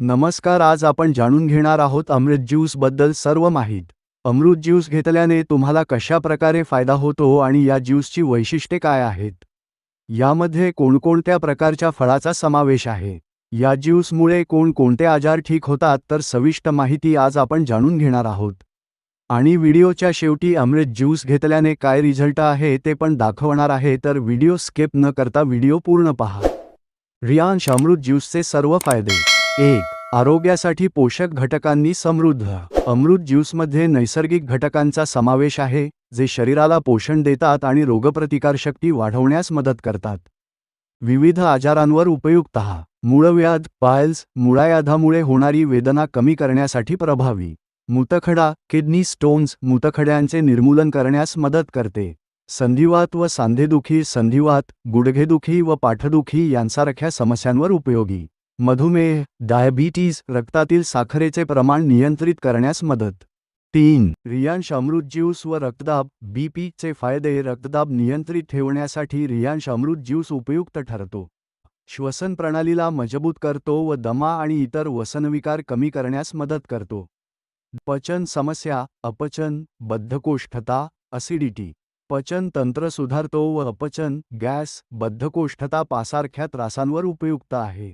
नमस्कार आज आपण जाणून घेणार आहोत अमृत ज्यूसबद्दल सर्व माहीत. अमृत ज्यूस घेतल्याने तुम्हाला कशा प्रकारे फायदा होतो आणि या ज्यूसची वैशिष्ट्ये काय आहेत? यामध्ये कोणकोणत्या प्रकारच्या फळाचा समावेश आहे? या ज्यूसमुळे कोणकोणते आजार ठीक होतात? तर सविष्ट माहिती आज आपण जाणून घेणार आहोत. आणि व्हिडिओच्या शेवटी अमृत ज्यूस घेतल्याने काय रिझल्ट आहे ते पण दाखवणार आहे तर व्हिडिओ स्किप न करता व्हिडिओ पूर्ण पहा. रियांश अमृत ज्यूसचे सर्व फायदे एक आरोग्यासाठी पोषक घटकांनी समृद्ध. अमृत ज्यूसमध्ये नैसर्गिक घटकांचा समावेश आहे जे शरीराला पोषण देतात आणि रोगप्रतिकारशक्ती वाढवण्यास मदत करतात. विविध आजारांवर उपयुक्त. मूळव्याध पायल्स मुळायाधामुळे होणारी वेदना कमी करण्यासाठी प्रभावी. मूतखडा किडनी स्टोन्स मूतखड्यांचे निर्मूलन करण्यास मदत करते. संधिवात व सांधेदुखी संधिवात गुडघेदुखी व पाठदुखी यांसारख्या समस्यांवर उपयोगी. मधुमेह डायबिटीज रक्तातील साखरेचे प्रमाण नियंत्रित करण्यास मदत. तीन रियांश अमृत ज्यूस व रक्तदाब बीपी चे फायदे रक्तदाब नियंत्रित ठेवण्यासाठी रियांश अमृत ज्यूस उपयुक्त ठरतो. श्वसन प्रणालीला मजबूत करतो व दमा आणि इतर वसनविकार कमी करण्यास मदत करतो. पचन समस्या अपचन बद्धकोष्ठता असिडिटी पचन तंत्र सुधारतो व अपचन गॅस बद्धकोष्ठता पासारख्या त्रासांवर उपयुक्त आहे.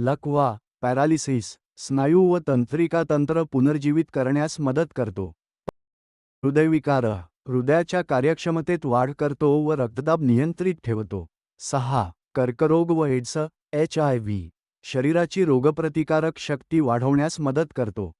लकवा पॅरालिसिस स्नायू व तंत्रिका तंत्र पुनर्जीवित करण्यास मदत करतो. हृदयविकार हृदयाच्या कार्यक्षमतेत वाढ करतो व रक्तदाब नियंत्रित ठेवतो. सहा कर्करोग व एड्स एच आय व्ही शरीराची रोगप्रतिकारक शक्ती वाढवण्यास मदत करतो.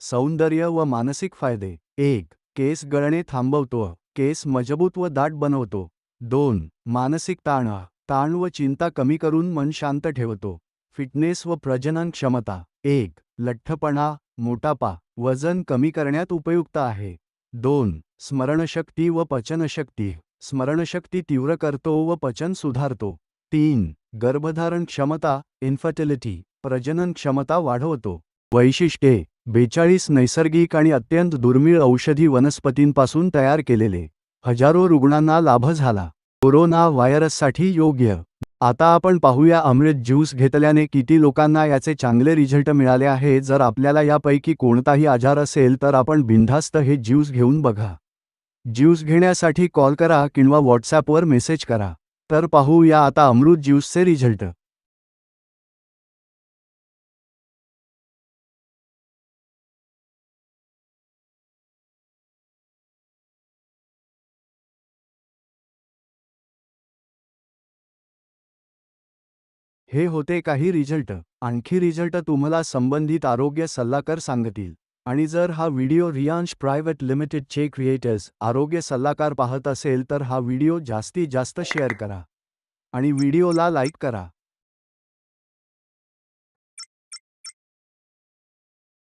सौंदर्य व मानसिक फायदे. एक केस गळणे थांबवतो. केस मजबूत व दाट बनवतो. दोन मानसिक ताण. ताण व चिंता कमी करून मन शांत ठेवतो. फिटनेस व प्रजनन क्षमता. एक लठ्ठपणा मोटापा वजन कमी करण्यात उपयुक्त आहे. दोन स्मरणशक्ती व पचनशक्ती. स्मरणशक्ती तीव्र करतो व पचन सुधारतो. तीन गर्भधारण क्षमता इन्फर्टिलिटी प्रजनन क्षमता वाढवतो. वैशिष्ट्ये बेचाळीस नैसर्गिक आणि अत्यंत दुर्मिळ औषधी वनस्पतींपासून तयार केलेले. हजारो रुग्णांना लाभ झाला. कोरोना व्हायरससाठी योग्य आता आपण पाहूया अमृत ज्यूस घेतल्याने किती लोकांना याचे चांगले रिझल्ट मिळाले आहे. जर आपल्याला यापैकी कोणताही आजार असेल तर आपण बिनधास्त हे ज्यूस घेऊन बघा. ज्यूस घेण्यासाठी कॉल करा किंवा व्हॉट्सॲपवर मेसेज करा. तर पाहूया आता अमृत ज्यूसचे रिझल्ट. हे होते काही रिझल्ट. आणखी रिझल्ट तुम्हाला संबंधित आरोग्य सल्लागार सांगतील. आणि जर हा व्हिडिओ रियांश प्रायव्हेट लिमिटेडचे क्रिएटर्स आरोग्य सल्लागार पाहत असेल तर हा व्हिडिओ जास्तीत जास्त शेअर करा. आणि व्हिडिओला लाईक करा.